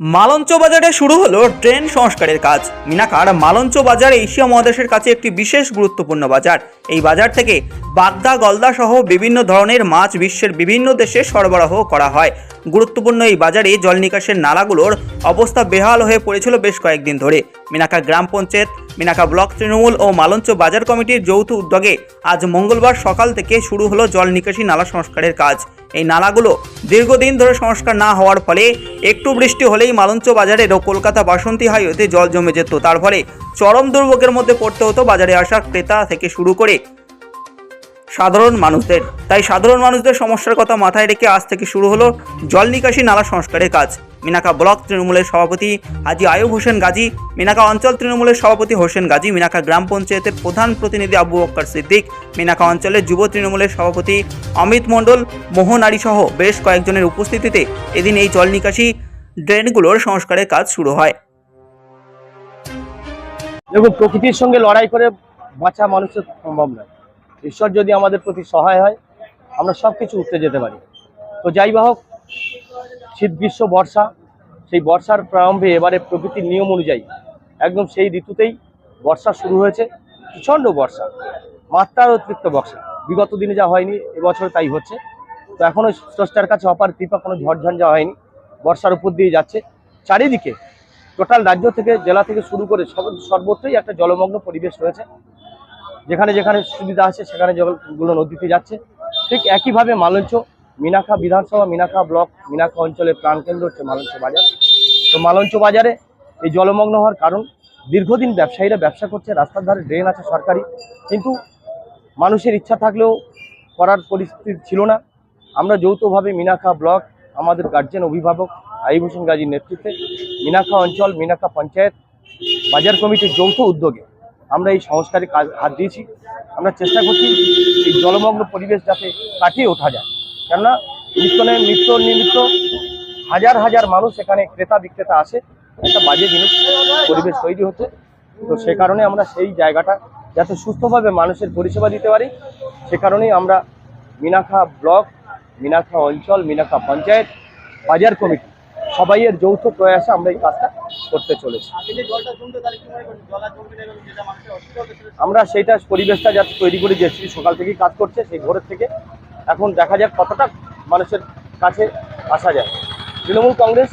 মালঞ্চ বাজারে শুরু হলো ট্রেন সংস্কারের কাজ। মিনাকার মালঞ্চ বাজার এশিয়া মহাদেশের কাছে একটি বিশেষ গুরুত্বপূর্ণ বাজার। এই বাজার থেকে বাগদা, গলদা সহ বিভিন্ন ধরনের মাছ বিশ্বের বিভিন্ন দেশে সরবরাহ করা হয়। গুরুত্বপূর্ণ এই বাজারে জল নিকাশের নালাগুলোর অবস্থা বেহাল হয়ে পড়েছিল বেশ কয়েকদিন ধরে। মিনাকা গ্রাম পঞ্চায়েত, মিনাকা ব্লক তৃণমূল ও মালঞ্চ বাজার কমিটির যৌথ উদ্যোগে আজ মঙ্গলবার সকাল থেকে শুরু হলো জল নিকাশি নালা সংস্কারের কাজ। এই নালাগুলো দীর্ঘদিন ধরে সংস্কার না হওয়ার ফলে একটু বৃষ্টি হলেই মালঞ্চ বাজারের ও কলকাতা বাসন্তী হাইওয়েতে জল জমে যেত। তার ফলে চরম দুর্ভোগের মধ্যে পড়তে হতো বাজারে আসা ক্রেতা থেকে শুরু করে সাধারণ মানুষদের। তাই সাধারণ মানুষদের সমস্যার কথা মাথায় রেখে আজ থেকে শুরু হলো জল নিকাশি নালা সংস্কারের কাজ। মিনাকা ব্লক তৃণমূলের সভাপতি হাজি আয়ুব হোসেন গাজী, মিনাকা অঞ্চল তৃণমূলের সভাপতি হোসেন গাজী, মিনাকা গ্রাম পঞ্চায়েতের প্রধান প্রতিনিধি আবু বক্কর সিদ্দিক, মিনাকা অঞ্চলের যুব তৃণমূলের সভাপতি অমিত মণ্ডল মোহনারী সহ বেশ কয়েকজনের উপস্থিতিতে এদিন এই জল নিকাশি ড্রেনগুলোর সংস্কারের কাজ শুরু হয়। দেখুন, প্রকৃতির সঙ্গে লড়াই করে বাঁচা মানুষের সম্ভব নয়। ঈশ্বর যদি আমাদের প্রতি সহায় হয়, আমরা সব কিছু উঠতে যেতে পারি। তো যাই হোক শীত গ্রীষ্ম, বর্ষা, সেই বর্ষার প্রারম্ভে এবারে প্রকৃতির নিয়ম অনুযায়ী একদম সেই ঋতুতেই বর্ষা শুরু হয়েছে, প্রচণ্ড বর্ষা মাত্রার অতিরিক্ত বর্ষা। বিগত দিনে যা হয়নি, এবছর তাই হচ্ছে। তো এখনও স্রষ্টার কাছে অপার কৃপা, কোনো ঝড়ঝঞ্ঝা হয়নি, বর্ষার উপর দিয়ে যাচ্ছে। চারিদিকে, টোটাল রাজ্য থেকে, জেলা থেকে শুরু করে সব- সর্বত্রই একটা জলমগ্ন পরিবেশ রয়েছে। যেখানে যেখানে সুবিধা আছে, সেখানে জলগুলো নদীতে যাচ্ছে। ঠিক একইভাবে মালঞ্চ মিনাখা বিধানসভা মিনাখা ব্লক মিনাখা অঞ্চলের প্রাণকেন্দ্র হচ্ছে মালঞ্চ বাজার। তো মালঞ্চ বাজারে এই জলমগ্ন হওয়ার কারণ, দীর্ঘদিন ব্যবসায়ীরা ব্যবসা করছে, রাস্তার ধারে ড্রেন আছে সরকারি, কিন্তু মানুষের ইচ্ছা থাকলেও করার পরিস্থিতি ছিল না। আমরা যৌথভাবে মিনাখা ব্লক, আমাদের গার্জেন অভিভাবক হোসেন গাজীর নেতৃত্বে মিনাখা অঞ্চল মিনাখা পঞ্চায়েত বাজার কমিটির যৌথ উদ্যোগে আমরা এই সংস্কারে কাজ হাত দিয়েছি। আমরা চেষ্টা করছি এই জলমগ্ন পরিবেশ যাতে কাটিয়ে ওঠা যায়। কেননা নিত্য নিত্য নিমিত্ত হাজার হাজার মানুষ এখানে ক্রেতা বিক্রেতা আসে, একটা বাজে জিনিস, পরিবেশ তৈরি হচ্ছে। তো সে কারণে আমরা সেই জায়গাটা যাতে সুস্থভাবে মানুষের পরিষেবা দিতে পারি, সে কারণেই আমরা মিনাখা ব্লক মিনাখা অঞ্চল মিনাখা পঞ্চায়েত, বাজার কমিটি সবাইয়ের যৌথ প্রয়াসে আমরা এই কাজটা করতে চলেছি। আমরা সেইটা পরিবেশটা যাতে তৈরি করে দিয়েছি সকাল থেকেই কাজ করছে সেই ভোরের থেকে। এখন দেখা যাক কতটা মানুষের কাছে আসা যায়। তৃণমূল কংগ্রেস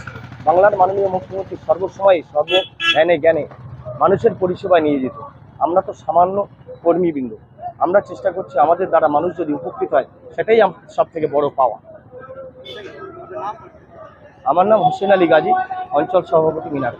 বাংলার মাননীয় মুখ্যমন্ত্রী সর্বসময় সর্ব জ্ঞানে জ্ঞানে মানুষের পরিষেবা নিয়ে যেত। আমরা তো সামান্য কর্মীবৃন্দ। আমরা চেষ্টা করছি আমাদের দ্বারা মানুষ যদি উপকৃত হয় সেটাই সব থেকে বড় পাওয়া। আমার নাম হোসেন আলী গাজী অঞ্চল সভাপতি মিনার।